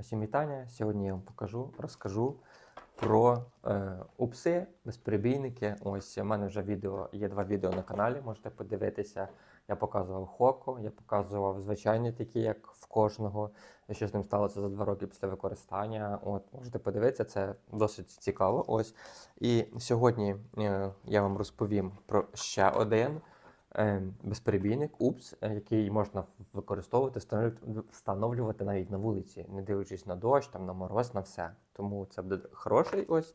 Усім вітання. Сьогодні я вам покажу, розкажу про е, упси, безперебійники. Ось у мене вже відео, є два відео на каналі, можете подивитися. Я показував Хоко, я показував звичайні такі, як в кожного, що з ним сталося за два роки після використання. От, можете подивитися, це досить цікаво. Ось. І сьогодні е, я вам розповім про ще один безперебійник УПС, е, який можна використовувати, встановлювати- навіть на вулиці, не дивлячись на дощ, там, на мороз, на все. Тому це буде хороший ось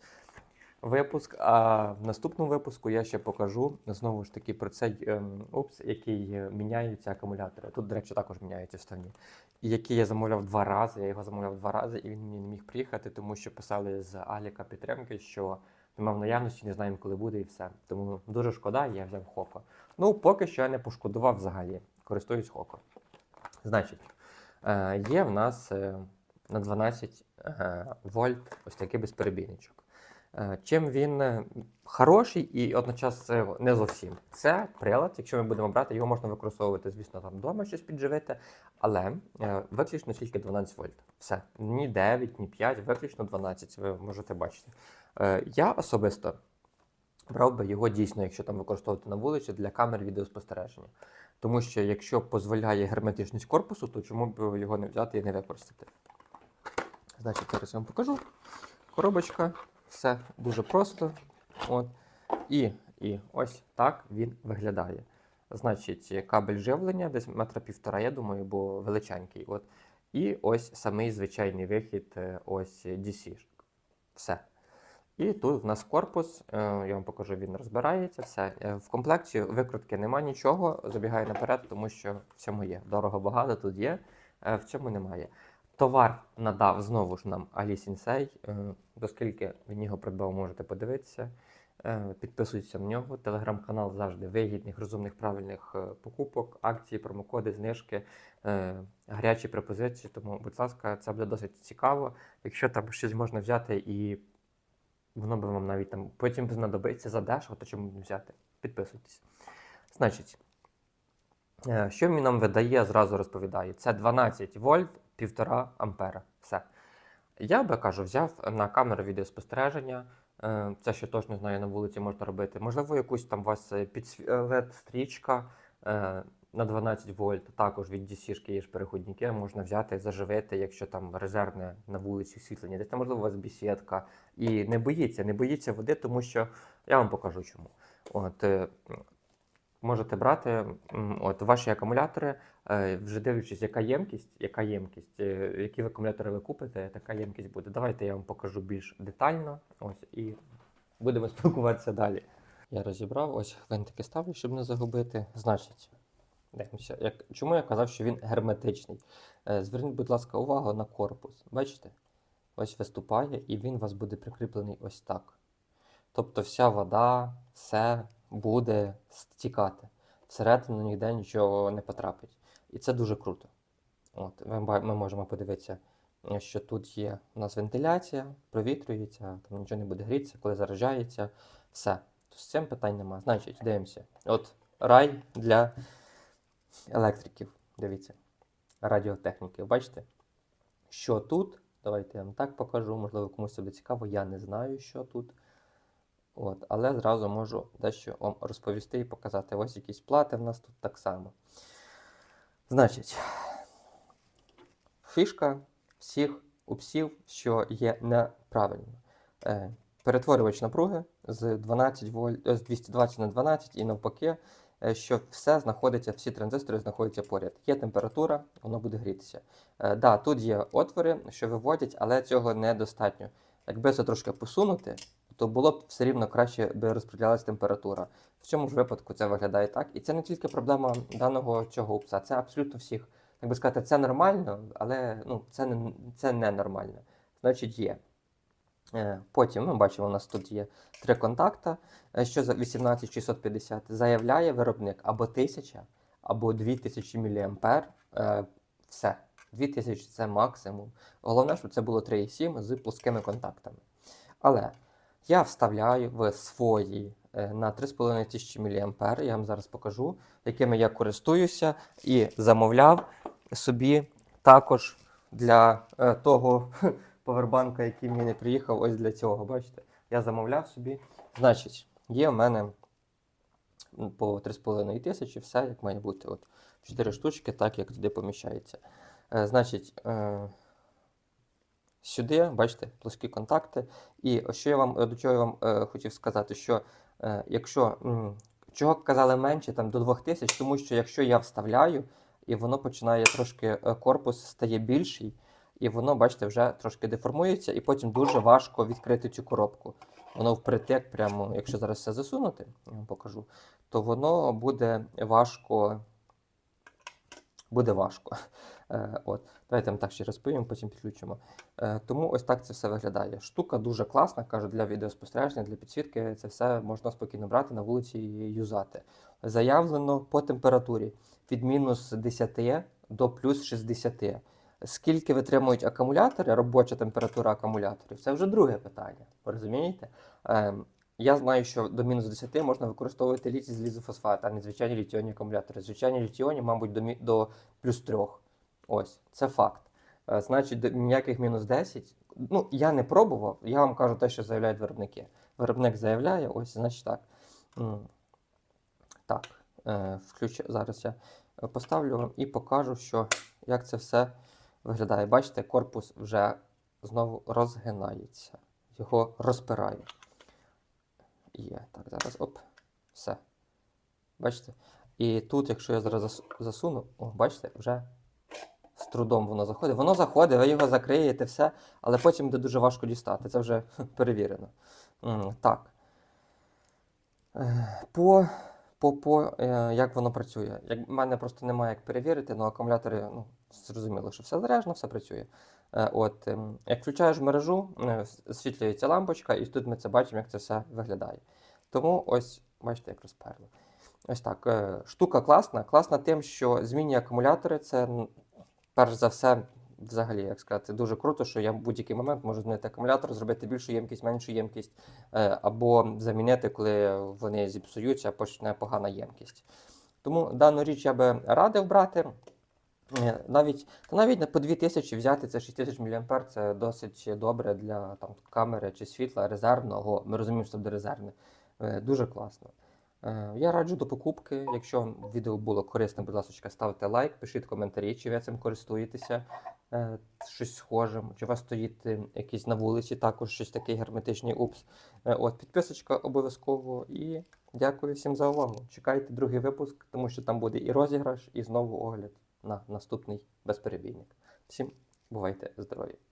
випуск. А в наступному випуску я ще покажу знову ж таки про цей ем, УПС, який е, міняються акумулятори. Тут, до речі, також міняються вставні. Який я замовляв два рази. Я його замовляв два рази, і він мені не міг приїхати, тому що писали з Аліка підтримки, що немає в наявності, не знаємо, коли буде, і все. Тому дуже шкода, я взяв Хоко. Ну, поки що я не пошкодував взагалі. Користуюсь Хоко. Значить, е, є в нас е, на 12 е, вольт ось такий безперебійничок. Чим він хороший і одночасно не зовсім. Це прилад, якщо ми будемо брати, його можна використовувати, звісно, там вдома щось підживити, але виключно тільки 12 вольт. Все. Ні 9, ні 5, виключно 12, ви можете бачити. Я особисто брав би його дійсно, якщо там використовувати на вулиці для камер відеоспостереження. Тому що якщо дозволяє герметичність корпусу, то чому б його не взяти і не використати? Значить, зараз я вам покажу. Коробочка, все дуже просто. От. І, і ось так він виглядає. Значить, кабель живлення десь метра півтора, я думаю, бо величенький. От. І ось самий звичайний вихід, е, ось DC. Все. І тут в нас корпус, е, я вам покажу, він розбирається. Все. Е, В комплекті викрутки нема нічого, забігаю наперед, тому що в цьому є. Дорого багато тут є, е, в цьому немає. Товар надав знову ж нам Алі Сінсей. е, Оскільки він його придбав, можете подивитися. Підписуйтеся на нього. Телеграм-канал завжди вигідних, розумних, правильних покупок, акції, промокоди, знижки, гарячі пропозиції. Тому, будь ласка, це буде досить цікаво. Якщо там щось можна взяти і воно би вам навіть там потім знадобиться за дешево, то чому не взяти? Підписуйтесь. Значить, е, що він нам видає, зразу розповідаю. Це 12 вольт, 1,5 ампера. Все. Я би кажу, взяв на камеру відеоспостереження. Е, Це ще точно знаю, на вулиці можна робити. Можливо, якусь там у вас е, на 12 вольт, також від DC-шки є ж переходники, можна взяти, заживити, якщо там резервне на вулиці освітлення. Десь там, можливо, у вас бесідка. І не боїться, не боїться води, тому що я вам покажу чому. От, е, можете брати от, ваші акумулятори, е, вже дивлячись, яка ємкість, яка ємкість, е, які ви акумулятори ви купите, така ємкість буде. Давайте я вам покажу більш детально. Ось, і будемо спілкуватися далі. Я розібрав, ось гвинтики ставлю, щоб не загубити. Значить, дивимося, як, чому я казав, що він герметичний? Е, Зверніть, будь ласка, увагу на корпус. Бачите? Ось виступає, і він у вас буде прикріплений ось так. Тобто вся вода, все буде стікати. Всередину ніде нічого не потрапить. І це дуже круто. От, ми, ми можемо подивитися, що тут є у нас вентиляція, провітрюється, там нічого не буде грітися, коли заражається. Все. То з цим питань нема. Значить, дивимося. От рай для електриків. Дивіться. Радіотехніків. Бачите? Що тут? Давайте я вам так покажу. Можливо, комусь буде цікаво. Я не знаю, що тут. От, але зразу можу дещо вам розповісти і показати. Ось якісь плати в нас тут так само. Значить, фішка всіх упсів, що є неправильно. Е, перетворювач напруги з 12 вольт, з 220 на 12 і навпаки, що все знаходиться, всі транзистори знаходяться поряд. Є температура, воно буде грітися. Е, да, тут є отвори, що виводять, але цього недостатньо. Якби це трошки посунути, то було б все рівно краще би розподілялася температура. В цьому ж випадку це виглядає так. І це не тільки проблема даного цього упса, це абсолютно всіх. Як би сказати, це нормально, але ну, це, це не нормально. Значить, є. Е, Потім ми бачимо, у нас тут є три контакта, е, що за 18650 заявляє виробник або 1000, або 2000 мА. Е, Все. 2000 це максимум. Головне, щоб це було 3,7 з плоскими контактами. Але я вставляю в свої на 3500 мА, я вам зараз покажу, якими я користуюся, і замовляв собі також для того повербанка, який мені приїхав, ось для цього. Бачите? Я замовляв собі. Значить, є в мене по 3,5 тисячі, все як має бути. От 4 штучки, так як туди поміщається. Е, значить, е, сюди, бачите, плоскі контакти. І що я вам, до чого я вам е, хотів сказати, що е, якщо м, чого казали менше, там до 2000, тому що якщо я вставляю, і воно починає трошки е, корпус стає більший, і воно, бачите, вже трошки деформується, і потім дуже важко відкрити цю коробку. Воно впритик, прямо, якщо зараз все засунути, я вам покажу, то воно буде важко. Буде важко. Е, от. Давайте вам так ще розповім, потім підключимо. Е, тому ось так це все виглядає. Штука дуже класна, кажу, для відеоспостереження, для підсвітки. Це все можна спокійно брати на вулиці і юзати. Заявлено по температурі від мінус 10 до плюс 60. Скільки витримують акумулятори, робоча температура акумуляторів, це вже друге питання. Ви розумієте? Ем, я знаю, що до мінус 10 можна використовувати літій з лізофосфат, а не звичайні літіонні акумулятори. Звичайні літіонні, мабуть, до, до плюс 3. Ось, це факт. Е, Значить, ніяких мінус 10. Ну, я не пробував, я вам кажу те, що заявляють виробники. Виробник заявляє, ось, значить так. Так, е, включу, зараз я е, поставлю вам і покажу, що, як це все виглядає. Бачите, корпус вже знову розгинається. Його розпираю. Є. Так, зараз оп. Все. Бачите? І тут, якщо я зараз засуну, о, бачите, вже з трудом воно заходить. Воно заходить, ви його закриєте, все, але потім буде дуже важко дістати. Це вже перевірено. Так. По, по, по е, як воно працює? Як, в мене просто немає як перевірити, але акумулятори, ну, зрозуміло, що все заряджено, все працює. Е, От, ем, як включаєш мережу, е, освітлюється лампочка, і тут ми це бачимо, як це все виглядає. Тому ось, бачите, як розперло. Ось так. е, Штука класна. Класна тим, що змінні акумулятори це перш за все, взагалі, як сказати, дуже круто, що я в будь-який момент можу змінити акумулятор, зробити більшу ємкість, меншу ємкість, е, або замінити, коли вони зіпсуються, почне погана ємкість. Тому дану річ я би радив брати. Е, Навіть, та навіть на по 2000 взяти це 6000 мА, це досить добре для там, камери чи світла резервного. Ми розуміємо, що буде резервне. Е, Дуже класно. Е, Я раджу до покупки. Якщо вам відео було корисне, будь ласка, ставте лайк, пишіть коментарі, чи ви цим користуєтеся щось схожим, чи у вас стоїть якийсь на вулиці, також щось такий герметичний упс. От, підписочка обов'язково. І дякую всім за увагу. Чекайте другий випуск, тому що там буде і розіграш, і знову огляд на наступний безперебійник. Всім бувайте здорові!